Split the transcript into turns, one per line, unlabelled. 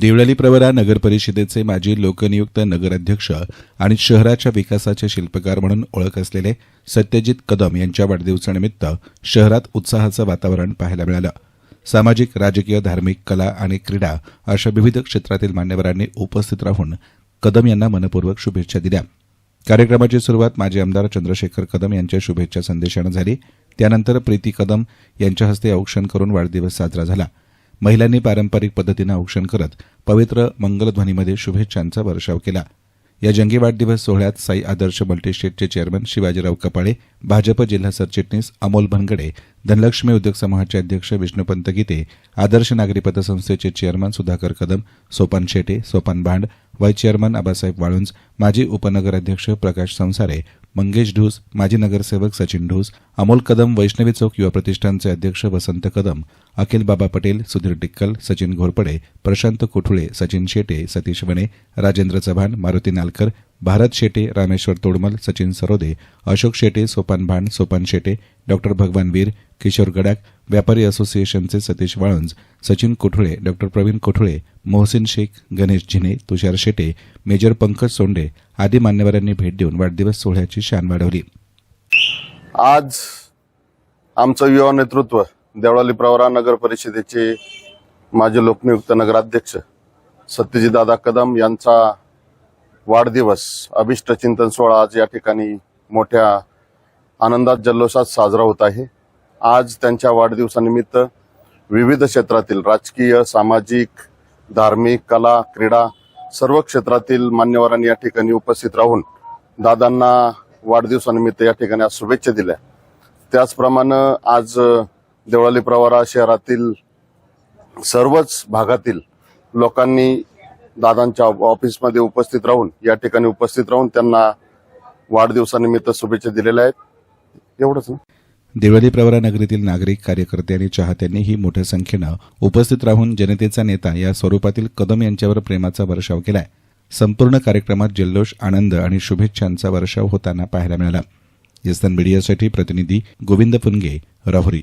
देवळाली प्रवरा नगर परिषदेचे माजी लोकनियुक्त नगराध्यक्ष आणि शहराच्या विकासाचे शिल्पकार म्हणून ओळख असलेले सत्यजित कदम यांच्या वाढदिवसानिमित्त शहरात उत्साहाचं वातावरण पाहायला मिळालं. सामाजिक राजकीय धार्मिक कला आणि क्रीडा अशा विविध क्षेत्रातील मान्यवरांनी उपस्थित राहून कदम यांना मनपूर्वक शुभेच्छा दिल्या. कार्यक्रमाची सुरुवात माजी आमदार चंद्रशेखर कदम यांच्या शुभेच्छा संदेशानं झाली. त्यानंतर प्रीती कदम यांच्या हस्ते औक्षण करून वाढदिवस साजरा झाला. महिलांनी पारंपरिक पद्धतीनं औक्षण करत पवित्र मंगलध्वनीमध्ये शुभेच्छांचा वर्षाव केला. या जंगी वाढदिवस सोहळ्यात साई आदर्श मल्टीस्टेटचे चेअरमन शिवाजीराव कपाळे भाजप जिल्हा सरचिटणीस अमोल भनगडे धनलक्ष्मी उद्योग समूहाचे अध्यक्ष विष्णुपंत गीते आदर्श नागरी पतसंस्थेचे chairman Sudhakar Kadam Sopan Shete Sopan Bhand vice chairman Abasaheb Walunj माजी उपनगराध्यक्ष प्रकाश संसारे मंगेश ढोस माजी नगरसेवक सचिन ढोस अमोल कदम वैष्णवी चौक युवा प्रतिष्ठानचे अध्यक्ष वसंत कदम अखिल बाबा पटेल सुधीर टिक्कल सचिन घोरपडे प्रशांत कोठुळे सचिन शेटे सतीश वणे राजेंद्र चव्हाण मारुती नालकर भारत शेटे रामेश्वर तोडमल सचिन सरोदे अशोक शेटे सोपान भांड सोपान शेटे डॉक्टर भगवान वीर किशोर गडाक व्यापारी असोसिएशनचे सतीश वाळुंज सचिन कोठुळे डॉक्टर प्रवीण कोठुळे मोहसिन शेख गणेश झिने तुषार शेटे मेजर पंकज सोंडे आदी मान्यवरांनी भेट देऊन वाढदिवस सोहळ्याची शान वाढवली.
आज आमचं युवा नेतृत्व देवळाली प्रवरा नगर परिषदेचे माजी लोकनियुक्त नगराध्यक्ष सत्यजितदादा कदम यांचा वाढदिवस अभिष्ट चिंतन सोहळा आज या ठिकाणी मोठ्या आनंदात जल्लोषात साजरा होत आहे. आज त्यांच्या वाढदिवसानिमित्त विविध क्षेत्रातील राजकीय सामाजिक धार्मिक कला क्रीडा सर्व क्षेत्रातील मान्यवरांनी या ठिकाणी उपस्थित राहून दादांना वाढदिवसानिमित्त या ठिकाणी आज शुभेच्छा दिल्या. त्याचप्रमाणे आज देवळाली प्रवारा शहरातील सर्वच भागातील लोकांनी दादांच्या ऑफिसमध्ये उपस्थित राहून या ठिकाणी उपस्थित राहून त्यांना वाढदिवसानिमित्त शुभेच्छा दिलेल्या आहेत. एवढंच ना?
देवळाली प्रवरा नगरीतील नागरिक कार्यकर्ते आणि चाहत्यांनीही मोठ्या संख्येनं उपस्थित राहून जनतेचा नेता या स्वरूपातील कदम यांच्यावर प्रेमाचा वर्षाव केलाय. संपूर्ण कार्यक्रमात जल्लोष आनंद आणि शुभेच्छांचा वर्षाव होताना पाहायला मिळाला. यस्तन मीडियासाठी प्रतिनिधी गोविंद पुनगे राहुरी.